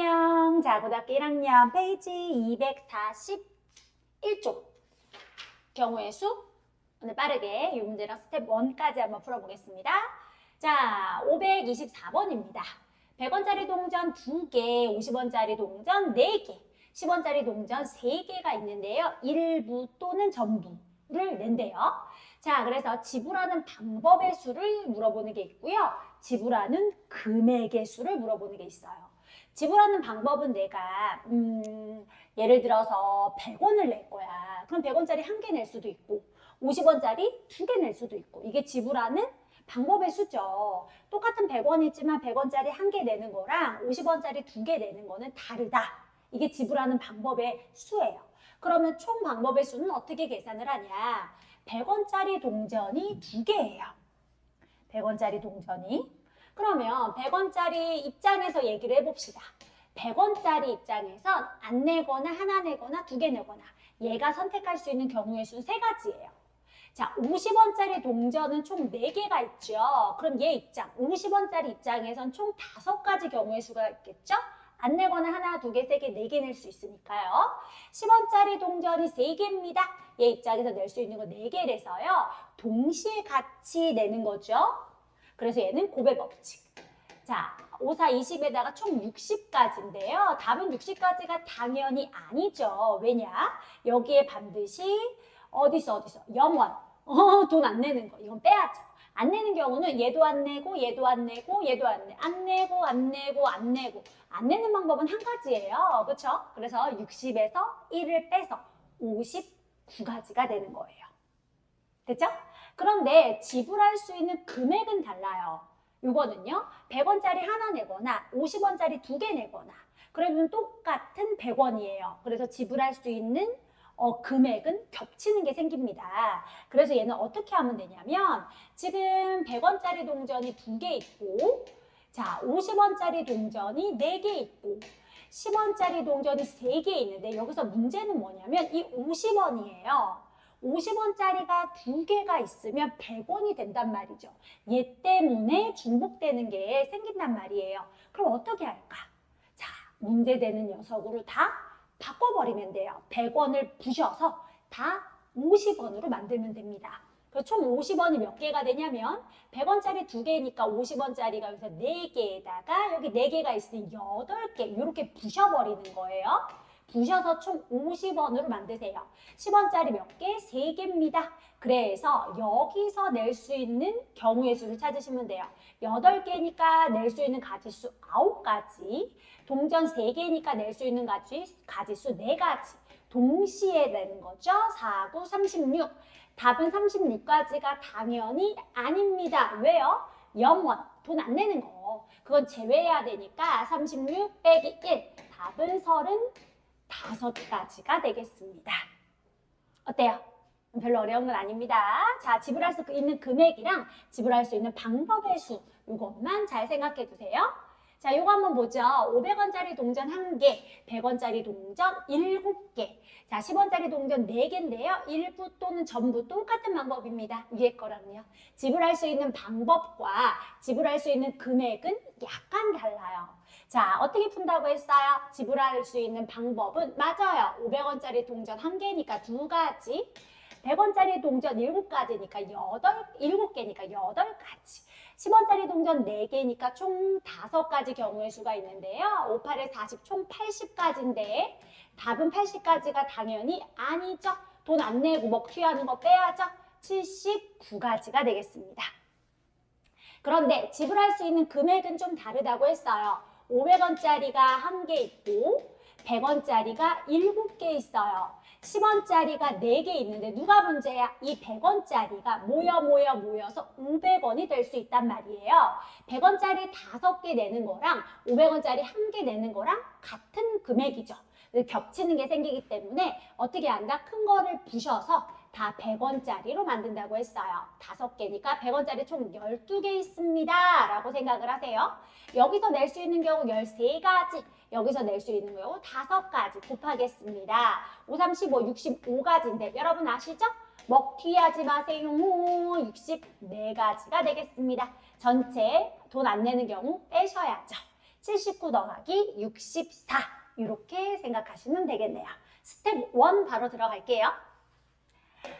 안녕. 자, 고등학교 1학년 페이지 241쪽. 경우의 수. 오늘 빠르게 이 문제랑 스텝 1까지 한번 풀어보겠습니다. 자, 524번입니다. 100원짜리 동전 2개, 50원짜리 동전 4개, 10원짜리 동전 3개가 있는데요. 일부 또는 전부를 낸대요. 자, 그래서 지불하는 방법의 수를 물어보는 게 있고요. 지불하는 금액의 수를 물어보는 게 있어요. 지불하는 방법은 내가 음, 예를 들어서 100원을 낼 거야. 그럼 100원짜리 한 개 낼 수도 있고 50원짜리 두 개 낼 수도 있고 이게 지불하는 방법의 수죠. 똑같은 100원이지만 100원짜리 한 개 내는 거랑 50원짜리 두 개 내는 거는 다르다. 이게 지불하는 방법의 수예요. 그러면 총 방법의 수는 어떻게 계산을 하냐? 100원짜리 동전이 두 개예요. 100원짜리 동전이. 그러면 100원짜리 입장에서 얘기를 해봅시다. 100원짜리 입장에선 안 내거나 하나 내거나 두 개 내거나 얘가 선택할 수 있는 경우의 수는 세 가지예요. 자, 50원짜리 동전은 총 4개가 있죠. 그럼 얘 입장, 50원짜리 입장에선 총 5가지 경우의 수가 있겠죠? 안 내거나 하나, 두 개, 세 개, 네 개 낼 수 있으니까요. 10원짜리 동전이 3개입니다. 얘 입장에서 낼 수 있는 거 4개래서요. 동시에 같이 내는 거죠. 그래서 얘는 고백 법칙. 자, 5, 4, 20에다가 총 60까지인데요. 답은 60까지가 당연히 아니죠. 왜냐? 여기에 반드시 어디서 어디서 영원 어, 돈 안 내는 거 이건 빼야죠. 안 내는 경우는 얘도 안 내고 얘도 안 내고 얘도 안 내. 안 내고 안 내고 안 내고 안 내는 방법은 한 가지예요. 그렇죠? 그래서 60에서 1을 빼서 59가지가 되는 거예요. 됐죠? 그런데 지불할 수 있는 금액은 달라요. 이거는요. 100원짜리 하나 내거나 50원짜리 두 개 내거나 그러면 똑같은 100원이에요. 그래서 지불할 수 있는 어, 금액은 겹치는 게 생깁니다. 그래서 얘는 어떻게 하면 되냐면 지금 100원짜리 동전이 두 개 있고 자 50원짜리 동전이 네 개 있고 10원짜리 동전이 세 개 있는데 여기서 문제는 뭐냐면 이 50원이에요. 50원짜리가 두 개가 있으면 100원이 된단 말이죠. 얘 때문에 중복되는 게 생긴단 말이에요. 그럼 어떻게 할까? 자, 문제되는 녀석으로 다 바꿔버리면 돼요. 100원을 부셔서 다 50원으로 만들면 됩니다. 그총 50원이 몇 개가 되냐면 100원짜리 두 개니까 50원짜리가 여기서 4개에다가 여기 4개가 있으니 8개 이렇게 부셔버리는 거예요. 부셔서 총 50원으로 만드세요. 10원짜리 몇 개? 3개입니다. 그래서 여기서 낼 수 있는 경우의 수를 찾으시면 돼요. 8개니까 낼 수 있는 가지수 9가지, 동전 3개니까 낼 수 있는 가지, 가지수 4가지, 동시에 내는 거죠. 4, 9, 36. 답은 36가지가 당연히 아닙니다. 왜요? 영원, 돈 안 내는 거. 그건 제외해야 되니까 36 빼기 1. 답은 35가지가 되겠습니다. 어때요? 별로 어려운 건 아닙니다. 자, 지불할 수 있는 금액이랑 지불할 수 있는 방법의 수 이것만 잘 생각해 두세요. 자, 요거 한번 보죠. 500원짜리 동전 1개, 100원짜리 동전 7개. 자, 10원짜리 동전 4개인데요. 일부 또는 전부 똑같은 방법입니다. 위에 거랑요. 지불할 수 있는 방법과 지불할 수 있는 금액은 약간 달라요. 자, 어떻게 푼다고 했어요? 지불할 수 있는 방법은 맞아요. 500원짜리 동전 1개니까 두 가지. 100원짜리 동전 7가지니까 8, 7개니까 8가지. 10원짜리 동전 4개니까 총 5가지 경우의 수가 있는데요. 5, 8에 40, 총 80가지인데 답은 80가지가 당연히 아니죠. 돈 안 내고 먹튀하는 거 빼야죠. 79가지가 되겠습니다. 그런데 지불할 수 있는 금액은 좀 다르다고 했어요. 500원짜리가 한 개 있고 100원짜리가 7개 있어요. 10원짜리가 4개 있는데 누가 문제야? 이 100원짜리가 모여 모여 모여서 500원이 될 수 있단 말이에요. 100원짜리 5개 내는 거랑 500원짜리 한개 내는 거랑 같은 금액이죠. 겹치는 게 생기기 때문에 어떻게 한다? 큰 거를 부셔서 다 100원짜리로 만든다고 했어요. 5개니까 100원짜리 총 12개 있습니다. 라고 생각을 하세요. 여기서 낼 수 있는 경우 13가지, 여기서 낼 수 있는 경우 5가지 곱하겠습니다. 5, 3, 15, 65가지인데 여러분 아시죠? 먹튀하지 마세요. 64가지가 되겠습니다. 전체 돈 안 내는 경우 빼셔야죠. 79 더하기 64 이렇게 생각하시면 되겠네요. 스텝 1 바로 들어갈게요.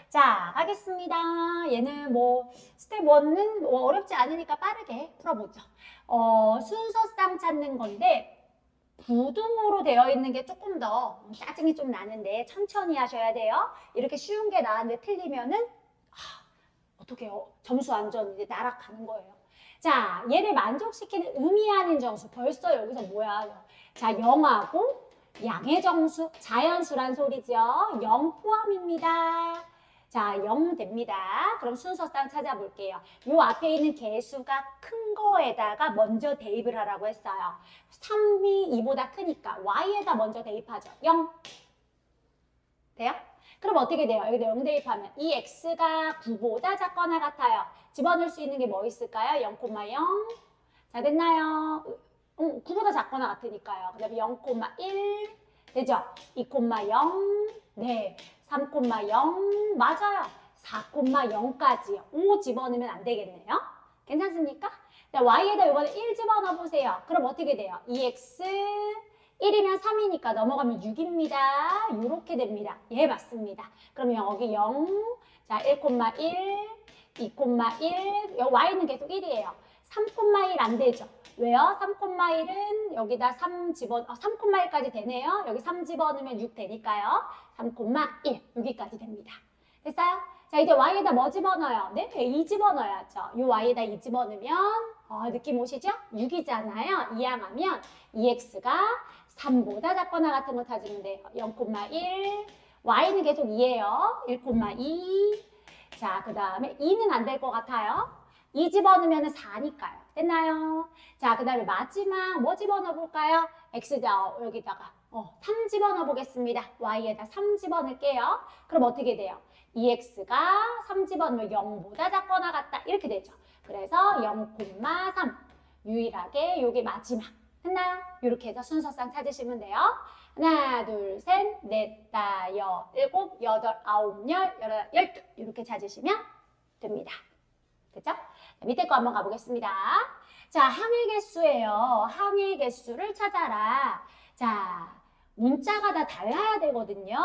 자, 가겠습니다. 얘는 뭐 스텝 1은 뭐 어렵지 않으니까 빠르게 풀어보죠. 어, 순서상 찾는 건데 부등호로 되어 있는 게 조금 더 짜증이 좀 나는데 천천히 하셔야 돼요. 이렇게 쉬운 게 나왔는데 틀리면은 아, 어떻게 해요? 점수 완전 이제 나락가는 거예요. 자, 얘를 만족시키는 의미하는 정수 벌써 여기서 뭐야? 자, 0하고 양의 정수, 자연수란 소리죠. 0 포함입니다. 자, 0 됩니다. 그럼 순서상 찾아볼게요. 요 앞에 있는 개수가 큰 거에다가 먼저 대입을 하라고 했어요. 3이 2보다 크니까 y에다 먼저 대입하죠. 0. 돼요? 그럼 어떻게 돼요? 여기다 0 대입하면 이 x가 9보다 작거나 같아요. 집어넣을 수 있는 게 뭐 있을까요? 0,0. 자, 됐나요? 음, 9보다 작거나 같으니까요. 그 다음에 0,1 되죠? 2,0 네, 3,0 맞아요. 4,0까지요. 5 집어넣으면 안 되겠네요. 괜찮습니까? 자, y에다 이번에 1 집어넣어 보세요. 그럼 어떻게 돼요? 2x 1이면 3이니까 넘어가면 6입니다. 이렇게 됩니다. 예, 맞습니다. 그럼 여기 0, 자, 1,1, 2,1, 여기 y는 계속 1이에요. 3,1안 되죠. 왜요? 3,1은 여기다 3 집어, 어, 3,1까지 되네요. 여기 3 집어넣으면 6 되니까요. 3,1 여기까지 됩니다. 됐어요? 자, 이제 y에다 뭐 집어넣어요? 네, 2 집어넣어야죠. 이 y에다 2 집어넣으면 어, 느낌 오시죠? 6이잖아요. 이항하면 2x가 3보다 작거나 같은 거 찾으면 돼요. 0,1 y는 계속 2예요. 1,2 자, 그 다음에 2는 안 될 것 같아요. 2 집어넣으면 4니까요. 됐나요? 자, 그 다음에 마지막 뭐 집어넣어 볼까요? x자 어, 여기다가 어, 3 집어넣어 보겠습니다. y에다 3 집어넣을게요. 그럼 어떻게 돼요? 2x가 3 집어넣으면 0보다 작거나 같다. 이렇게 되죠. 그래서 0,3 유일하게 요게 마지막 했나요? 이렇게 해서 순서상 찾으시면 돼요. 하나, 둘, 셋, 넷, 다, 여, 일곱, 여덟, 아홉, 열, 열두 이렇게 찾으시면 됩니다. 자, 밑에 거 한번 가보겠습니다. 자, 항의 개수예요. 항의 개수를 찾아라. 자, 문자가 다 달라야 되거든요.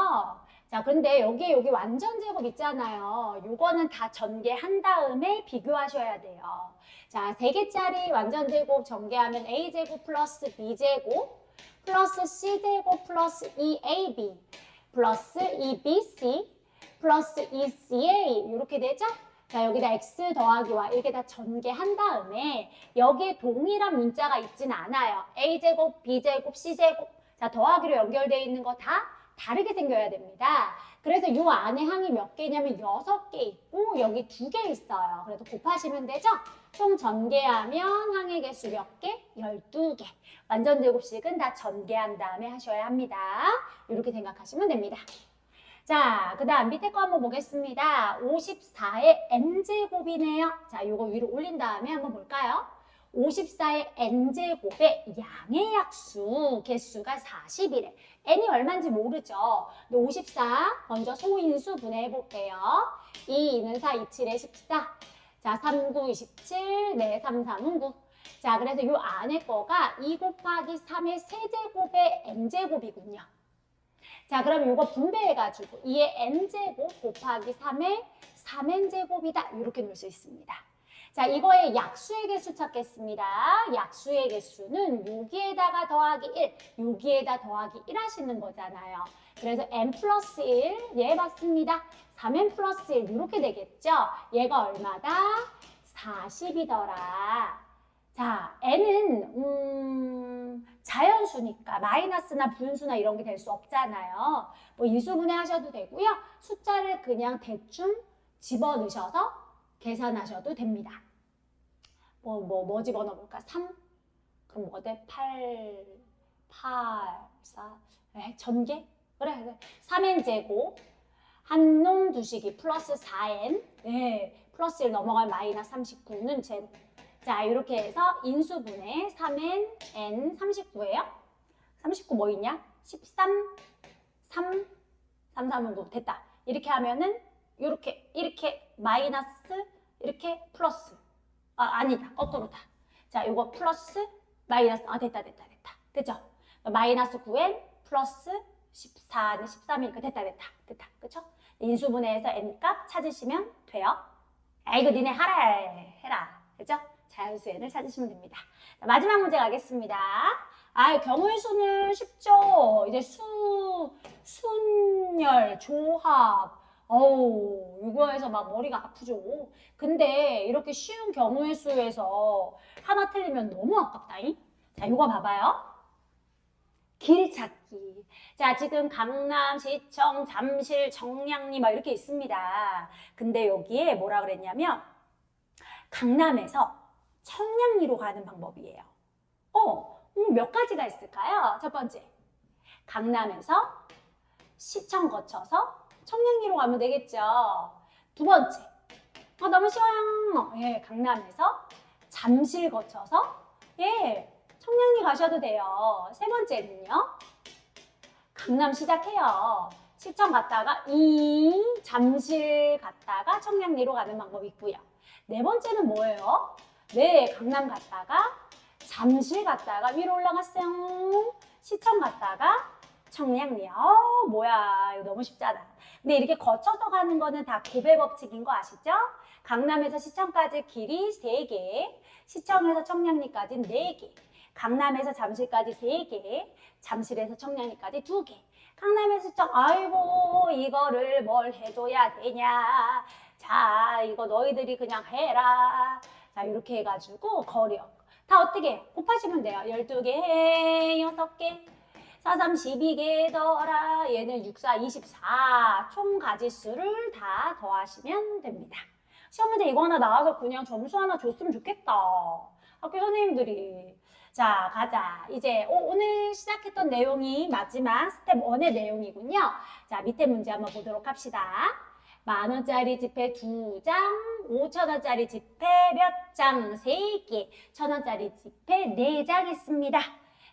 자, 근데 여기 여기 완전 제곱 있잖아요. 요거는 다 전개한 다음에 비교하셔야 돼요. 자, 세 개짜리 완전 제곱 전개하면 a 제곱 플러스 b 제곱 플러스 c 제곱 플러스 2ab 플러스 2bc 플러스 2ca 이렇게 되죠? 자, 여기다 x 더하기 y 이렇게 다 전개한 다음에 여기에 동일한 문자가 있진 않아요. a 제곱, b 제곱, c 제곱 자, 더하기로 연결되어 있는 거 다 다르게 생겨야 됩니다. 그래서 이 안에 항이 몇 개냐면 여섯 개 있고 여기 두 개 있어요. 그래서 곱하시면 되죠? 총 전개하면 항의 개수 몇 개? 12개. 완전 제곱식은 다 전개한 다음에 하셔야 합니다. 이렇게 생각하시면 됩니다. 자, 그 다음 밑에 거 한번 보겠습니다. 54의 n제곱이네요. 자, 이거 위로 올린 다음에 한번 볼까요? 54의 n제곱의 양의 약수 개수가 40이래. n이 얼마인지 모르죠. 근데 54 먼저 소인수 분해해 볼게요. 2, 2는 4, 2, 7에 14. 자, 3, 9, 27, 네, 3, 3은 9. 자, 그래서 이 안에 거가 2 곱하기 3의 세제곱의 n제곱이군요. 자, 그럼 이거 분배해가지고 2의 n제곱 곱하기 3의 3n제곱이다. 이렇게 놓을 수 있습니다. 자, 이거의 약수의 개수 찾겠습니다. 약수의 개수는 여기에다가 더하기 1, 여기에다 더하기 1 하시는 거잖아요. 그래서 n 플러스 1, 예, 맞습니다. 3n 플러스 1 이렇게 되겠죠? 얘가 얼마다? 40이더라. 자, n은 음, 자연수니까 마이너스나 분수나 이런 게 될 수 없잖아요. 뭐 인수분해 하셔도 되고요. 숫자를 그냥 대충 집어넣으셔서 계산하셔도 됩니다. 뭐, 뭐, 뭐 집어넣어 볼까? 3? 그럼 돼? 8, 8, 4, 에, 전개? 그래, 그래. 3n 제곱, 한 놈 두식이 플러스 4n, 네, 플러스 1 넘어갈 마이너스 39는 제 자, 이렇게 해서 인수분해 3n, n 39예요. 39 뭐 있냐? 13, 3, 3, 3은 9 됐다. 이렇게 하면은 이렇게 이렇게 마이너스 이렇게 플러스 아 아니다 거꾸로다. 자, 이거 플러스 마이너스 아 됐다 됐다 됐다 됐죠? 마이너스 9n 플러스 14는 13이니까 됐다 됐다 됐다 그쵸? 인수분해해서 n 값 찾으시면 돼요. 아 이거 니네 하라 해, 해라 그죠? 자연수 n을 찾으시면 됩니다. 자, 마지막 문제 가겠습니다. 아 경우의 수는 쉽죠. 이제 수 순열 조합 어우 이거에서 막 머리가 아프죠. 근데 이렇게 쉬운 경우의 수에서 하나 틀리면 너무 아깝다잉. 자 이거 봐봐요. 길 찾기. 자, 지금 강남, 시청, 잠실, 정량리 막 이렇게 있습니다. 근데 여기에 뭐라 그랬냐면 강남에서 청량리로 가는 방법이에요. 어, 음, 몇 가지가 있을까요? 첫 번째, 강남에서 시청 거쳐서 청량리로 가면 되겠죠. 두 번째, 어, 너무 쉬워요. 예, 강남에서 잠실 거쳐서 예, 청량리 가셔도 돼요. 세 번째는요. 강남 시작해요. 시청 갔다가 이 잠실 갔다가 청량리로 가는 방법이 있고요. 네 번째는 뭐예요? 네, 강남 갔다가 잠실 갔다가 위로 올라갔어요. 시청 갔다가 청량리. 어, 뭐야. 이거 너무 쉽잖아. 근데 이렇게 거쳐서 가는 거는 다 고배 법칙인 거 아시죠? 강남에서 시청까지 길이 3개, 시청에서 청량리까지 4개, 강남에서 잠실까지 3개, 잠실에서 청량리까지 2개. 강남에서 시청, 아이고, 이거를 뭘 해줘야 되냐. 자, 이거 너희들이 그냥 해라. 자, 이렇게 해가지고 거리역. 다 어떻게 해? 곱하시면 돼요. 12개, 6개. 4, 3, 12개 더하라. 얘는 6, 4, 24. 총 가지수를 다 더하시면 됩니다. 시험 문제 이거 하나 나와서 그냥 점수 하나 줬으면 좋겠다. 학교 선생님들이. 자, 가자. 이제 오, 오늘 시작했던 내용이 마지막 스텝 1의 내용이군요. 자, 밑에 문제 한번 보도록 합시다. 만 원짜리 지폐 두 장, 오천 원짜리 지폐 몇 장? 세 개, 천 원짜리 지폐 네장 있습니다.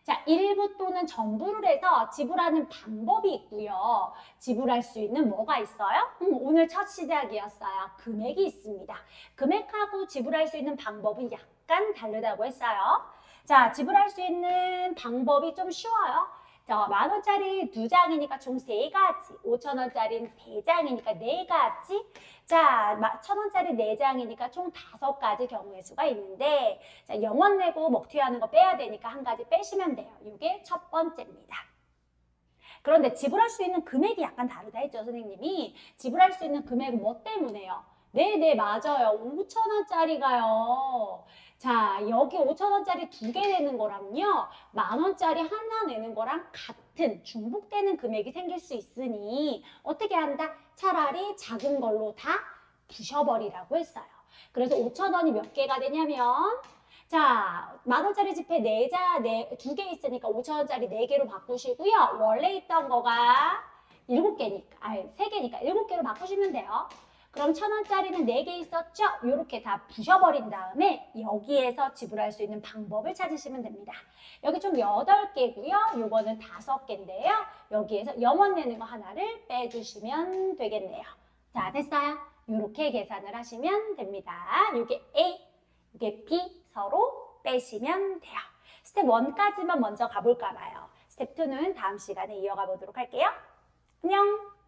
자, 일부 또는 전부를 해서 지불하는 방법이 있고요. 지불할 수 있는 뭐가 있어요? 음, 오늘 첫 시작이었어요. 금액이 있습니다. 금액하고 지불할 수 있는 방법은 약간 다르다고 했어요. 자, 지불할 수 있는 방법이 좀 쉬워요. 자, 만 원짜리 두 장이니까 총 세 가지, 오천 원짜리는 세 장이니까 네 가지, 자, 마- 천 원짜리 네 장이니까 총 다섯 가지 경우의 수가 있는데, 자, 영원 내고 먹튀하는 거 빼야 되니까 한 가지 빼시면 돼요. 이게 첫 번째입니다. 그런데 지불할 수 있는 금액이 약간 다르다 했죠, 선생님이. 지불할 수 있는 금액은 뭐 때문에요? 네, 네, 맞아요. 5천원짜리가요. 자, 여기 5천원짜리 두 개 내는 거랑요, 만원짜리 하나 내는 거랑 같은 중복되는 금액이 생길 수 있으니, 어떻게 한다? 차라리 작은 걸로 다 부셔버리라고 했어요. 그래서 5천원이 몇 개가 되냐면, 자, 만 원짜리 지폐 네 자, 네, 두개 있으니까 5천 원짜리 네 개로 바꾸시고요. 원래 있던 거가 일곱 개니까, 아니, 세 개니까 일곱 개로 바꾸시면 돼요. 그럼 천 원짜리는 네 개 있었죠? 이렇게 다 부셔버린 다음에 여기에서 지불할 수 있는 방법을 찾으시면 됩니다. 여기 총 여덟 개고요. 요거는 다섯 개인데요. 여기에서 영원 내는 거 하나를 빼주시면 되겠네요. 자, 됐어요? 이렇게 계산을 하시면 됩니다. 이게 A, 이게 B 서로 빼시면 돼요. 스텝 1까지만 먼저 가볼까 봐요. 스텝 2는 다음 시간에 이어가 보도록 할게요. 안녕!